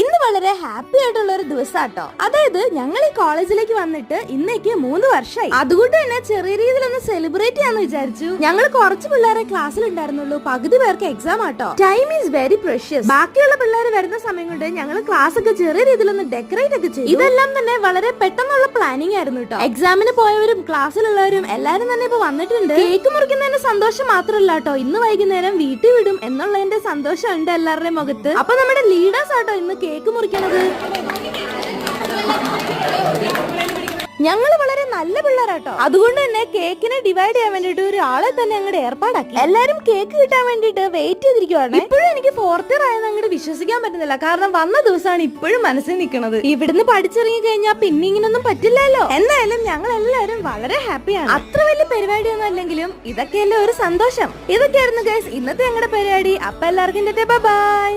ഇന്ന് വളരെ ഹാപ്പി ആയിട്ടുള്ള ഒരു ദിവസാട്ടോ. അതായത് ഞങ്ങൾ ഈ കോളേജിലേക്ക് വന്നിട്ട് ഇന്നേക്ക് മൂന്ന് വർഷമായി അതുകൊണ്ട് തന്നെ ചെറിയ രീതിയിൽ ഒന്ന് സെലിബ്രേറ്റ് ചെയ്യാന്ന് വിചാരിച്ചു. ഞങ്ങൾ കുറച്ച് പിള്ളേരെ ക്ലാസ്സിൽ ഉണ്ടായിരുന്നുള്ളൂ. പകുതി പേർക്ക് എക്സാം ആട്ടോ. ടൈം ഈസ് വെരി പ്രഷ്യസ് ബാക്കിയുള്ള പിള്ളേർ വരുന്ന സമയം കൊണ്ട് ഞങ്ങൾ ക്ലാസ് ഒക്കെ ചെറിയ രീതിയിൽ ഒന്ന് ഡെക്കറേറ്റ് ഒക്കെ ചെയ്തു. ഇതെല്ലാം തന്നെ വളരെ പെട്ടെന്നുള്ള പ്ലാനിങ് ആയിരുന്നു കേട്ടോ എക്സാമിന് പോയവരും ക്ലാസ്സിലുള്ളവരും എല്ലാരും തന്നെ ഇപ്പൊ വന്നിട്ടുണ്ട്. കേക്ക് മുറിക്കുന്നതിന്റെ സന്തോഷം മാത്രമല്ല കേട്ടോ ഇന്ന് വൈകുന്നേരം വീട്ടിൽ വിടും എന്നുള്ളതിന്റെ സന്തോഷം ഉണ്ട് എല്ലാവരുടെയും മുഖത്ത്. അപ്പൊ നമ്മുടെ ലീഡേഴ്സ് ആട്ടോ ഇന്ന് കേക്ക് മുറിക്കണത്. ഞങ്ങൾ വളരെ നല്ല പിള്ളേരാട്ടോ. അതുകൊണ്ട് തന്നെ കേക്കിനെ ഡിവൈഡ് ചെയ്യാൻ വേണ്ടിട്ട് ഒരാളെ തന്നെ അങ്ങോട്ട് ഏർപ്പാടാക്കി. എല്ലാരും കേക്ക് കിട്ടാൻ വേണ്ടിട്ട് വെയിറ്റ് ചെയ്തിരിക്കുവാണ്. ഇപ്പോഴും എനിക്ക് ഫോർത്ത് ഇയർ ആയെന്ന് അങ്ങോട്ട് വിശ്വസിക്കാൻ പറ്റുന്നില്ല. കാരണം വന്ന ദിവസമാണ് ഇപ്പോഴും മനസ്സിൽ നിൽക്കുന്നത് ഇവിടുന്ന് പഠിച്ചിറങ്ങി കഴിഞ്ഞാൽ പിന്നെ ഇങ്ങനൊന്നും പറ്റില്ലല്ലോ. എന്തായാലും ഞങ്ങൾ എല്ലാവരും വളരെ ഹാപ്പിയാണ് അത്ര വലിയ പരിപാടിയൊന്നും അല്ലെങ്കിലും ഇതൊക്കെയല്ലേ ഒരു സന്തോഷം. ഇതൊക്കെയായിരുന്നു ഗൈസ് ഇന്നത്തെ ഞങ്ങളുടെ പരിപാടി. അപ്പൊ എല്ലാവർക്കും ബൈ